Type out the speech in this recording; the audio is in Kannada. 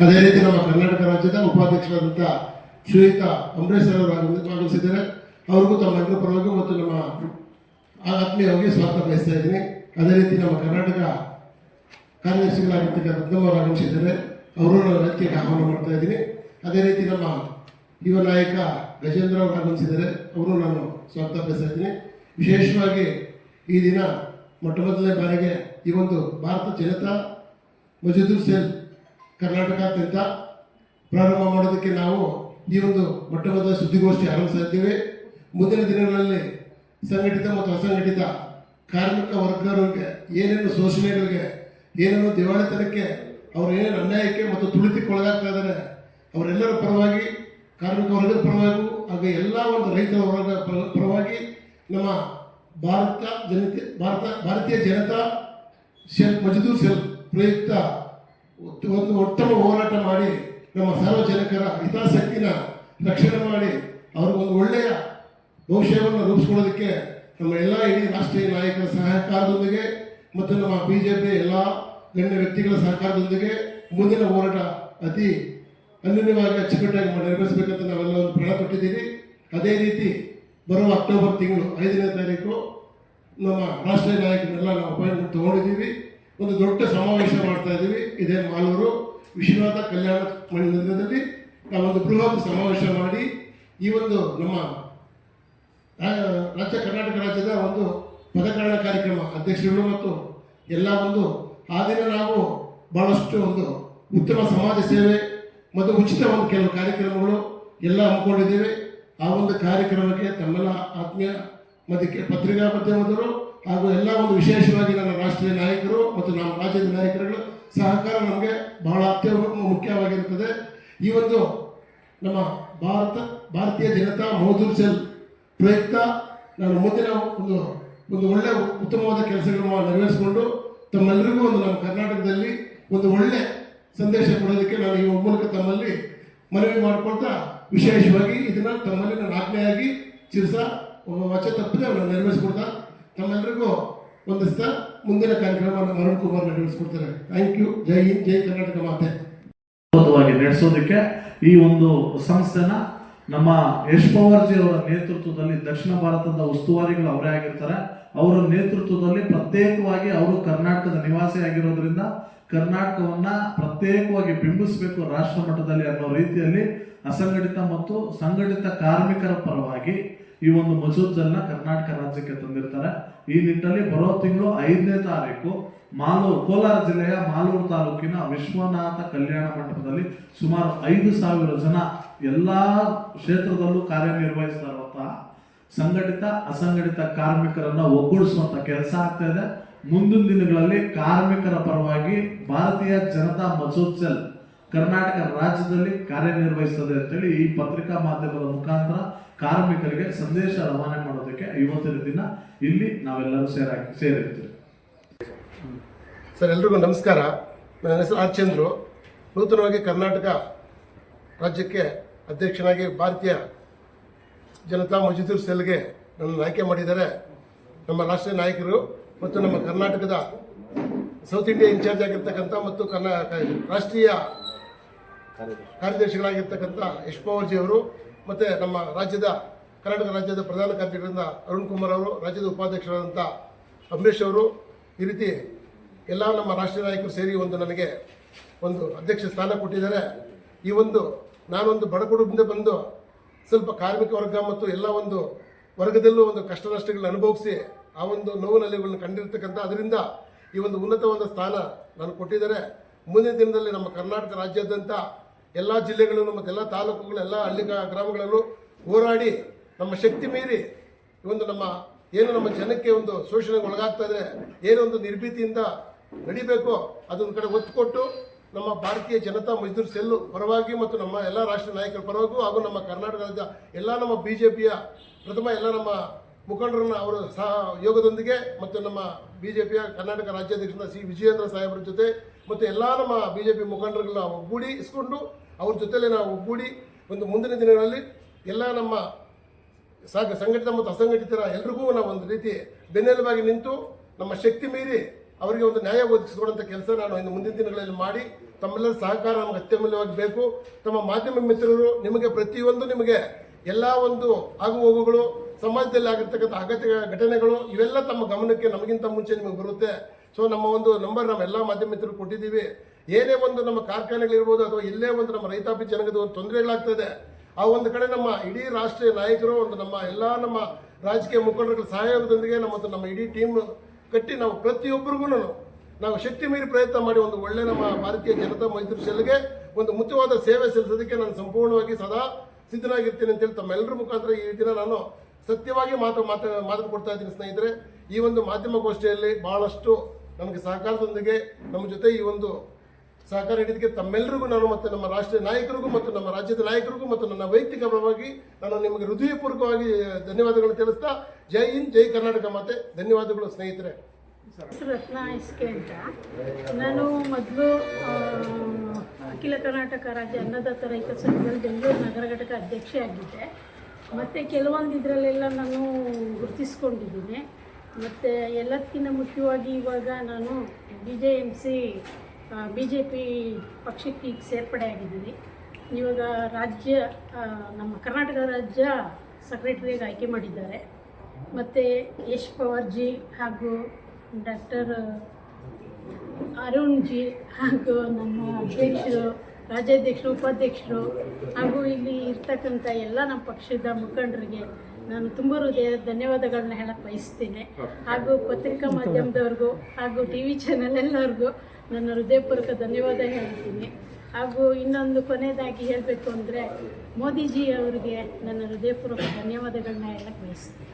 ಅದೇ ರೀತಿ ನಮ್ಮ ಕರ್ನಾಟಕ ರಾಜ್ಯದ ಉಪಾಧ್ಯಕ್ಷರಾದಂಥ ಶ್ರೀಯುತ ಅಂಬರೀಶ್ ಅವರು ಆಗಮ- ಆಗಮಿಸಿದ್ದಾರೆ ಅವ್ರಿಗೂ ತಮ್ಮ ಎಲ್ಲರ ಪರವಾಗಿ ಮತ್ತು ನಮ್ಮ ಆತ್ಮೀಯವಾಗಿ ಸ್ವಾಗತ ಬಯಸ್ತಾ ಇದ್ದೀನಿ. ಅದೇ ರೀತಿ ನಮ್ಮ ಕರ್ನಾಟಕ ಕಾರ್ಯದರ್ಶಿಗಳಾಗಿರ್ತಕ್ಕ ರತ್ನವರು ಆಗಮಿಸಿದ್ದಾರೆ. ಅವರು ನಾನು ಆಹ್ವಾನ ಮಾಡ್ತಾ ಇದ್ದೀನಿ. ಅದೇ ರೀತಿ ನಮ್ಮ ಯುವ ನಾಯಕ ಗಜೇಂದ್ರ ಅವರು ಆಗಮಿಸಿದ್ದಾರೆ. ಅವರು ನಾನು ಸ್ವಾಗತ ಬಯಸ್ತಾ ಇದ್ದೀನಿ. ವಿಶೇಷವಾಗಿ ಈ ದಿನ ಮೊಟ್ಟ ಮೊದಲನೇ ಬಾರಿಗೆ ಈ ಒಂದು ಭಾರತ ಜನತಾ ಮಜದೂರ್ ಸೆಲ್ ಕರ್ನಾಟಕಾದ್ಯಂತ ಪ್ರಾರಂಭ ಮಾಡೋದಕ್ಕೆ ನಾವು ಈ ಒಂದು ಮೊಟ್ಟ ಮೊದಲ ಸುದ್ದಿಗೋಷ್ಠಿ ಆರಂಭಿಸ್ತಾ ಇದ್ದೇವೆ. ಮುಂದಿನ ದಿನಗಳಲ್ಲಿ ಸಂಘಟಿತ ಮತ್ತು ಅಸಂಘಟಿತ ಕಾರ್ಮಿಕ ವರ್ಗಗಳಿಗೆ ಏನೇನು ಶೋಷಣೆಗಳಿಗೆ, ಏನೇನು ದಿವಾಳಿತನಕ್ಕೆ ಅವರು ಏನೇನು ಅನ್ಯಾಯಕ್ಕೆ ಮತ್ತು ತುಳಿತಕ್ಕೆ ಒಳಗಾಗ್ತಾ ಇದ್ದಾರೆ ಅವರೆಲ್ಲರ ಪರವಾಗಿ, ಕಾರ್ಮಿಕ ವರ್ಗದ ಪರವಾಗಿ ಹಾಗೆ ಎಲ್ಲ ಒಂದು ರೈತರ ವರ್ಗದ ಪರವಾಗಿ ನಮ್ಮ ಭಾರತ ಜನತೆ, ಭಾರತ, ಭಾರತೀಯ ಜನತಾ ಸೆಲ್ ಮಜದೂರ್ ಸೆಲ್ ಪ್ರಯುಕ್ತ ಒಂದು ಉತ್ತಮ ಹೋರಾಟ ಮಾಡಿ ನಮ್ಮ ಸಾರ್ವಜನಿಕರ ಹಿತಾಸಕ್ತಿನ ರಕ್ಷಣೆ ಮಾಡಿ ಅವ್ರಿಗೊಂದು ಒಳ್ಳೆಯ ಭವಿಷ್ಯವನ್ನು ರೂಪಿಸ್ಕೊಳ್ಳೋದಕ್ಕೆ ನಮ್ಮ ಎಲ್ಲ ಇಡೀ ರಾಷ್ಟ್ರೀಯ ನಾಯಕರ ಸಹಕಾರದೊಂದಿಗೆ ಮತ್ತು ನಮ್ಮ ಬಿ ಜೆ ಪಿ ಎಲ್ಲ ಗಣ್ಯ ವ್ಯಕ್ತಿಗಳ ಸಹಕಾರದೊಂದಿಗೆ ಮುಂದಿನ ಹೋರಾಟ ಅತಿ ಅನ್ಯವಾಗಿ ಅಚ್ಚುಕಟ್ಟಾಗಿ ನೆರವೇರಿಸಬೇಕಂತ ನಾವೆಲ್ಲ ಒಂದು ಪ್ರಣ ಕೊಟ್ಟಿದ್ದೀವಿ ಅದೇ ರೀತಿ ಬರುವ ಅಕ್ಟೋಬರ್ ತಿಂಗಳು ಐದನೇ ತಾರೀಕು ನಮ್ಮ ರಾಷ್ಟ್ರೀಯ ನಾಯಕರನ್ನೆಲ್ಲ ನಾವು ಅಪಾಯಿಂಟ್ಮೆಂಟ್ ತಗೊಂಡಿದ್ದೀವಿ. ಒಂದು ದೊಡ್ಡ ಸಮಾವೇಶ ಮಾಡ್ತಾ ಇದ್ದೀವಿ. ಇದೇ ಮಾಲೂರು ವಿಶ್ವನಾಥ ಕಲ್ಯಾಣ ಮಂದಿರದಲ್ಲಿ ನಾವೊಂದು ಬೃಹತ್ ಸಮಾವೇಶ ಮಾಡಿ ಈ ಒಂದು ನಮ್ಮ ರಾಜ್ಯ ಕರ್ನಾಟಕ ರಾಜ್ಯದ ಒಂದು ಪದಕರಣ ಕಾರ್ಯಕ್ರಮ ಅಧ್ಯಕ್ಷರುಗಳು ಮತ್ತು ಎಲ್ಲ ಒಂದು ಆ ನಾವು ಬಹಳಷ್ಟು ಒಂದು ಉತ್ತಮ ಸಮಾಜ ಸೇವೆ ಮತ್ತು ಉಚಿತ ಒಂದು ಕೆಲವು ಕಾರ್ಯಕ್ರಮಗಳು ಎಲ್ಲ ಹಮ್ಮಿಕೊಂಡಿದ್ದೇವೆ. ಆ ಒಂದು ಕಾರ್ಯಕ್ರಮಕ್ಕೆ ತಮ್ಮೆಲ್ಲ ಆತ್ಮೀಯ ಮತ್ತು ಪತ್ರಿಕಾ ಮಾಧ್ಯಮದವರು ಹಾಗೂ ಎಲ್ಲ ಒಂದು ವಿಶೇಷವಾಗಿ ನನ್ನ ರಾಷ್ಟ್ರೀಯ ನಾಯಕರು ಮತ್ತು ನಮ್ಮ ರಾಜ್ಯದ ನಾಯಕರುಗಳು ಸಹಕಾರ ನಮಗೆ ಬಹಳ ಅತ್ಯ ಮುಖ್ಯವಾಗಿರುತ್ತದೆ. ಈ ಒಂದು ನಮ್ಮ ಭಾರತ, ಭಾರತೀಯ ಜನತಾ ಮೋದೂರ್ ಸೆಲ್ ಪ್ರಯುಕ್ತ ನಾನು ಮುಂದಿನ ಒಂದು ಒಂದು ಒಳ್ಳೆಯ ಉತ್ತಮವಾದ ಕೆಲಸಗಳನ್ನು ನೆರವೇರಿಸಿಕೊಂಡು ತಮ್ಮೆಲ್ಲರಿಗೂ ಒಂದು ನಮ್ಮ ಕರ್ನಾಟಕದಲ್ಲಿ ಒಂದು ಒಳ್ಳೆ ಸಂದೇಶ ಕೊಡೋದಕ್ಕೆ ನಾನು ಈ ಮೂಲಕ ತಮ್ಮಲ್ಲಿ ಮನವಿ ಮಾಡಿಕೊಳ್ತಾ ವಿಶೇಷವಾಗಿ ಇದನ್ನು ತಮ್ಮಲ್ಲಿ ನಾನು ಆಜ್ಞೆಯಾಗಿ ಚಿರಸ ವಚ ತಪ್ಪದೆ ಅವರನ್ನು ನೆರವೇರಿಸ್ಕೊಡ್ತಾ ತಮ್ಮೆಲ್ಲರಿಗೂ ಒಂದಿಸ್ತಾ ಮುಂದಿನ ಕಾರ್ಯಕ್ರಮವನ್ನು ಅರುಣ್ ಕುಮಾರ್ ನಡೆಸ್ಕೊಡ್ತಾರೆ. ಥ್ಯಾಂಕ್ ಯು ಜೈ ಹಿಂದ್ ಜೈ ಕರ್ನಾಟಕ ಮಾತೆ. ನಡೆಸೋದಕ್ಕೆ ಈ ಒಂದು ಸಂಸ್ಥೆನ ನಮ್ಮ ಯಶ್ ಪವಾರ್ಜಿ ಅವರ ನೇತೃತ್ವದಲ್ಲಿ ದಕ್ಷಿಣ ಭಾರತದ ಉಸ್ತುವಾರಿಗಳು ಅವರೇ ಆಗಿರ್ತಾರೆ. ಅವರ ನೇತೃತ್ವದಲ್ಲಿ ಪ್ರತ್ಯೇಕವಾಗಿ ಅವರು ಕರ್ನಾಟಕದ ನಿವಾಸಿ ಆಗಿರೋದ್ರಿಂದ ಕರ್ನಾಟಕವನ್ನ ಪ್ರತ್ಯೇಕವಾಗಿ ಬಿಂಬಿಸಬೇಕು ರಾಷ್ಟ್ರ ಮಟ್ಟದಲ್ಲಿ ಅನ್ನೋ ರೀತಿಯಲ್ಲಿ ಅಸಂಘಟಿತ ಮತ್ತು ಸಂಘಟಿತ ಕಾರ್ಮಿಕರ ಪರವಾಗಿ ಈ ಒಂದು ಮಸೂದನ್ನ ಕರ್ನಾಟಕ ರಾಜ್ಯಕ್ಕೆ ತಂದಿರ್ತಾರೆ. ಈ ನಿಟ್ಟಿನಲ್ಲಿ ಬರೋ ತಿಂಗಳು ಐದನೇ ತಾರೀಕು ಮಾಲೂರು, ಕೋಲಾರ ಜಿಲ್ಲೆಯ ಮಾಲೂರು ತಾಲೂಕಿನ ವಿಶ್ವನಾಥ ಕಲ್ಯಾಣ ಮಂಟಪದಲ್ಲಿ ಸುಮಾರು ಐದು ಸಾವಿರ ಜನ ಎಲ್ಲಾ ಕ್ಷೇತ್ರದಲ್ಲೂ ಕಾರ್ಯನಿರ್ವಹಿಸ್ತಾ ಇರುವಂತಹ ಸಂಘಟಿತ, ಅಸಂಘಟಿತ ಕಾರ್ಮಿಕರನ್ನ ಒಗ್ಗೂಡಿಸುವಂತ ಕೆಲಸ ಆಗ್ತಾ ಇದೆ. ಮುಂದಿನ ದಿನಗಳಲ್ಲಿ ಕಾರ್ಮಿಕರ ಪರವಾಗಿ ಭಾರತೀಯ ಜನತಾ ಮಸೂದ್ ಕರ್ನಾಟಕ ರಾಜ್ಯದಲ್ಲಿ ಕಾರ್ಯನಿರ್ವಹಿಸ್ತದೆ ಅಂತೇಳಿ ಈ ಪತ್ರಿಕಾ ಮಾಧ್ಯಮದ ಮುಖಾಂತರ ಕಾರ್ಮಿಕರಿಗೆ ಸಂದೇಶ ರವಾನೆ ಮಾಡೋದಕ್ಕೆ ಇವತ್ತಿನ ದಿನ ಇಲ್ಲಿ ನಾವೆಲ್ಲರೂ ಸೇರಾಗಿ ಸೇರಿರ್ತೀವಿ. ಸರ್, ಎಲ್ರಿಗೂ ನಮಸ್ಕಾರ. ನನ್ನ ಹೆಸರು ಆರ್ ಚಂದ್ರು. ನೂತನವಾಗಿ ಕರ್ನಾಟಕ ರಾಜ್ಯಕ್ಕೆ ಅಧ್ಯಕ್ಷನಾಗಿ ಭಾರತೀಯ ಜನತಾ ಮಜದೂರ್ ಸೆಲ್ಗೆ ನನ್ನನ್ನು ಆಯ್ಕೆ ಮಾಡಿದ್ದಾರೆ. ನಮ್ಮ ರಾಷ್ಟ್ರೀಯ ನಾಯಕರು ಮತ್ತು ನಮ್ಮ ಕರ್ನಾಟಕದ ಸೌತ್ ಇಂಡಿಯಾ ಇನ್ಚಾರ್ಜ್ ಆಗಿರ್ತಕ್ಕಂಥ ಮತ್ತು ಕರ್ನಾ ರಾಷ್ಟ್ರೀಯ ಕಾರ್ಯದರ್ಶಿಗಳಾಗಿರ್ತಕ್ಕಂಥ ಯಶ್ ಪವಾರ್ಜಿ ಅವರು ಮತ್ತು ನಮ್ಮ ರಾಜ್ಯದ, ಕರ್ನಾಟಕ ರಾಜ್ಯದ ಪ್ರಧಾನ ಕಾರ್ಯದರ್ಶಿಗಳಿಂದ ಅರುಣ್ ಕುಮಾರ್ ಅವರು, ರಾಜ್ಯದ ಉಪಾಧ್ಯಕ್ಷರಾದಂಥ ಅಂಬರೀಷ್ ಅವರು, ಈ ರೀತಿ ಎಲ್ಲ ನಮ್ಮ ರಾಷ್ಟ್ರೀಯ ನಾಯಕರು ಸೇರಿ ಒಂದು ನನಗೆ ಒಂದು ಅಧ್ಯಕ್ಷ ಸ್ಥಾನ ಕೊಟ್ಟಿದ್ದಾರೆ. ಈ ಒಂದು ನಾನೊಂದು ಬಡ ಕುಟುಂಬದಿಂದ ಬಂದು ಸ್ವಲ್ಪ ಕಾರ್ಮಿಕ ವರ್ಗ ಮತ್ತು ಎಲ್ಲ ಒಂದು ವರ್ಗದಲ್ಲೂ ಒಂದು ಕಷ್ಟ ನಷ್ಟಗಳನ್ನ ಅನುಭವಿಸಿ ಆ ಒಂದು ನೋವು ನೋವಿನಲ್ಲಿಗಳನ್ನ ಕಂಡಿರ್ತಕ್ಕಂಥ, ಅದರಿಂದ ಈ ಒಂದು ಉನ್ನತವಾದ ಸ್ಥಾನ ನಾನು ಕೊಟ್ಟಿದ್ದಾರೆ. ಮುಂದಿನ ದಿನದಲ್ಲಿ ನಮ್ಮ ಕರ್ನಾಟಕ ರಾಜ್ಯಾದ್ಯಂತ ಎಲ್ಲ ಜಿಲ್ಲೆಗಳಲ್ಲೂ ಮತ್ತು ಎಲ್ಲ ತಾಲೂಕುಗಳು, ಎಲ್ಲ ಹಳ್ಳಿ ಗ್ರಾಮಗಳಲ್ಲೂ ಹೋರಾಡಿ ನಮ್ಮ ಶಕ್ತಿ ಮೀರಿ ಒಂದು ನಮ್ಮ, ಏನು ನಮ್ಮ ಜನಕ್ಕೆ ಒಂದು ಶೋಷಣೆಗೆ ಒಳಗಾಗ್ತಾ ಇದ್ರೆ ಏನೊಂದು ನಿರ್ಭೀತಿಯಿಂದ ನಡಿಬೇಕು ಅದೊಂದು ಕಡೆ ಒತ್ತು ಕೊಟ್ಟು ನಮ್ಮ ಭಾರತೀಯ ಜನತಾ ಮಜ್ದೂರ್ ಸೆಲ್ಲು ಪರವಾಗಿ ಮತ್ತು ನಮ್ಮ ಎಲ್ಲ ರಾಷ್ಟ್ರ ನಾಯಕರ ಪರವಾಗಿ ಹಾಗೂ ನಮ್ಮ ಕರ್ನಾಟಕ ರಾಜ್ಯ ಎಲ್ಲ ನಮ್ಮ ಬಿ ಜೆ ಪಿಯ ಪ್ರಥಮ ಎಲ್ಲ ನಮ್ಮ ಮುಖಂಡರನ್ನ ಅವರ ಸಹ ಯೋಗದೊಂದಿಗೆ ಮತ್ತು ನಮ್ಮ ಬಿ ಜೆ ಪಿಯ ಕರ್ನಾಟಕ ರಾಜ್ಯಾಧ್ಯಕ್ಷರ ಸಿ. ವಿಜಯೇಂದ್ರ ಸಾಹೇಬರ ಜೊತೆ ಮತ್ತು ಎಲ್ಲ ನಮ್ಮ ಬಿ ಜೆ ಪಿ ಮುಖಂಡರುಗಳನ್ನ ಒಗ್ಗೂಡಿಸ್ಕೊಂಡು ಅವ್ರ ಜೊತೆಯಲ್ಲೇ ನಾವು ಒಗ್ಗೂಡಿ ಒಂದು ಮುಂದಿನ ದಿನಗಳಲ್ಲಿ ಎಲ್ಲ ನಮ್ಮ ಸಾಗ, ಸಂಘಟಿತ ಮತ್ತು ಅಸಂಘಟಿತರ ಎಲ್ರಿಗೂ ನಾವು ಒಂದು ರೀತಿ ಬೆನ್ನೆಲುಬಾಗಿ ನಿಂತು ನಮ್ಮ ಶಕ್ತಿ ಮೀರಿ ಅವರಿಗೆ ಒಂದು ನ್ಯಾಯ ಒದಗಿಸಿಕೊಡುವಂಥ ಕೆಲಸ ನಾನು ಇನ್ನು ಮುಂದಿನ ದಿನಗಳಲ್ಲಿ ಮಾಡಿ ತಮ್ಮೆಲ್ಲರ ಸಹಕಾರ ನಮಗೆ ಅತ್ಯಮೂಲ್ಯವಾಗಿ ಬೇಕು. ತಮ್ಮ ಮಾಧ್ಯಮ ಮಿತ್ರರು ನಿಮಗೆ ಪ್ರತಿಯೊಂದು ನಿಮಗೆ ಎಲ್ಲ ಒಂದು ಆಗು ಹೋಗುಗಳು ಸಮಾಜದಲ್ಲಿ ಆಗಿರ್ತಕ್ಕಂಥ ಅಗತ್ಯ ಘಟನೆಗಳು ಇವೆಲ್ಲ ತಮ್ಮ ಗಮನಕ್ಕೆ ನಮಗಿಂತ ಮುಂಚೆ ನಿಮಗೆ ಬರುತ್ತೆ. ಸೊ ನಮ್ಮ ಒಂದು ನಂಬರ್ ನಮ್ಮ ಎಲ್ಲ ಮಾಧ್ಯಮ ಮಿತ್ರರು ಕೊಟ್ಟಿದ್ದೀವಿ. ಏನೇ ಒಂದು ನಮ್ಮ ಕಾರ್ಖಾನೆಗಳಿರ್ಬೋದು ಅಥವಾ ಎಲ್ಲೇ ಒಂದು ನಮ್ಮ ರೈತಾಪಿ ಜನಗದ ಒಂದು ತೊಂದರೆಗಳಾಗ್ತದೆ ಆ ಒಂದು ಕಡೆ ನಮ್ಮ ಇಡೀ ರಾಷ್ಟ್ರೀಯ ನಾಯಕರು ಒಂದು ನಮ್ಮ ಎಲ್ಲ ನಮ್ಮ ರಾಜಕೀಯ ಮುಖಂಡರುಗಳ ಸಹಯೋಗದೊಂದಿಗೆ ನಮ್ಮ ನಮ್ಮ ಇಡೀ ಟೀಮ್ ಕಟ್ಟಿ ನಾವು ಪ್ರತಿಯೊಬ್ಬರಿಗೂ ನಾವು ಶಕ್ತಿ ಮೀರಿ ಪ್ರಯತ್ನ ಮಾಡಿ ಒಂದು ಒಳ್ಳೆ ನಮ್ಮ ಭಾರತೀಯ ಜನತಾ ಮೈತ್ರಿ ಸೆಲ್ಗೆ ಒಂದು ಮುಖ್ಯವಾದ ಸೇವೆ ಸಲ್ಲಿಸೋದಕ್ಕೆ ನಾನು ಸಂಪೂರ್ಣವಾಗಿ ಸದಾ ಸಿದ್ಧನಾಗಿರ್ತೀನಿ ಅಂತೇಳಿ ತಮ್ಮೆಲ್ಲರ ಮುಖಾಂತರ ಈ ದಿನ ನಾನು ಸತ್ಯವಾಗಿ ಮಾತು ಮಾತು ಮಾತು ಕೊಡ್ತಾ ಇದ್ದೀನಿ ಸ್ನೇಹಿತರೆ, ಈ ಒಂದು ಮಾಧ್ಯಮಗೋಷ್ಠಿಯಲ್ಲಿ ಬಹಳಷ್ಟು ನಮಗೆ ಸಹಕಾರದೊಂದಿಗೆ ನಮ್ಮ ಜೊತೆ ಈ ಒಂದು ಸಹಕಾರ ನೀಡಿದ್ದಕ್ಕೆ ತಮ್ಮೆಲ್ಲರಿಗೂ ನಾನು ಮತ್ತು ನಮ್ಮ ರಾಷ್ಟ್ರೀಯ ನಾಯಕರಿಗೂ ಮತ್ತು ನಮ್ಮ ರಾಜ್ಯದ ನಾಯಕರಿಗೂ ಮತ್ತು ನನ್ನ ವೈಯಕ್ತಿಕ ಪರವಾಗಿ ನಾನು ನಿಮಗೆ ಹೃದಯಪೂರ್ವಕವಾಗಿ ಧನ್ಯವಾದಗಳನ್ನು ತಿಳಿಸ್ತಾ ಜೈ ಹಿಂದ್, ಜೈ ಕರ್ನಾಟಕ ಮಾತೆ. ಧನ್ಯವಾದಗಳು ಸ್ನೇಹಿತರೆ. ರತ್ನ ಇಸ್ಕೆ ಅಂತ. ನಾನು ಮೊದಲು ಅಖಿಲ ಕರ್ನಾಟಕ ರಾಜ್ಯ ಅನ್ನದಾತ ರೈತ ಸಂಘದಲ್ಲಿ ಬೆಂಗಳೂರು ನಗರ ಘಟಕ ಅಧ್ಯಕ್ಷೆ ಆಗಿದ್ದೆ ಮತ್ತು ಕೆಲವೊಂದು ಇದರಲ್ಲೆಲ್ಲ ನಾನು ಗುರುತಿಸ್ಕೊಂಡಿದ್ದೀನಿ. ಮತ್ತು ಎಲ್ಲದಕ್ಕಿಂತ ಮುಖ್ಯವಾಗಿ ಇವಾಗ ನಾನು B J M C B J P ಪಕ್ಷಕ್ಕೆ ಈಗ ಸೇರ್ಪಡೆ ಆಗಿದ್ದೀನಿ. ಇವಾಗ ರಾಜ್ಯ ನಮ್ಮ ಕರ್ನಾಟಕ ರಾಜ್ಯ ಸೆಕ್ರೆಟರಿಯಾಗಿ ಆಯ್ಕೆ ಮಾಡಿದ್ದಾರೆ. ಮತ್ತು ಯಶ್ ಪವರ್ ಜಿ ಹಾಗೂ ಡಾಕ್ಟರ್ ಅರುಣ್ ಜಿ ಹಾಗೂ ನಮ್ಮ ಅಧ್ಯಕ್ಷರು ರಾಜ್ಯಾಧ್ಯಕ್ಷರು, ಉಪಾಧ್ಯಕ್ಷರು ಹಾಗೂ ಇಲ್ಲಿ ಇರ್ತಕ್ಕಂಥ ಎಲ್ಲ ನಮ್ಮ ಪಕ್ಷದ ಮುಖಂಡರಿಗೆ ನಾನು ತುಂಬ ಹೃದಯ ಧನ್ಯವಾದಗಳನ್ನ ಹೇಳಕ್ಕೆ ಬಯಸ್ತೀನಿ. ಹಾಗೂ ಪತ್ರಿಕಾ ಮಾಧ್ಯಮದವ್ರಿಗೂ ಹಾಗೂ ಟಿ ವಿ ಚಾನೆಲ್ ಎಲ್ಲರಿಗೂ ನನ್ನ ಹೃದಯಪೂರ್ವಕ ಧನ್ಯವಾದ ಹೇಳ್ತೀನಿ. ಹಾಗೂ ಇನ್ನೊಂದು ಕೊನೆಯದಾಗಿ ಹೇಳಬೇಕು ಅಂದರೆ ಮೋದಿಜಿ ಅವರಿಗೆ ನನ್ನ ಹೃದಯಪೂರ್ವಕ ಧನ್ಯವಾದಗಳನ್ನ ಹೇಳಕ್ಕೆ ಬಯಸ್ತೀನಿ.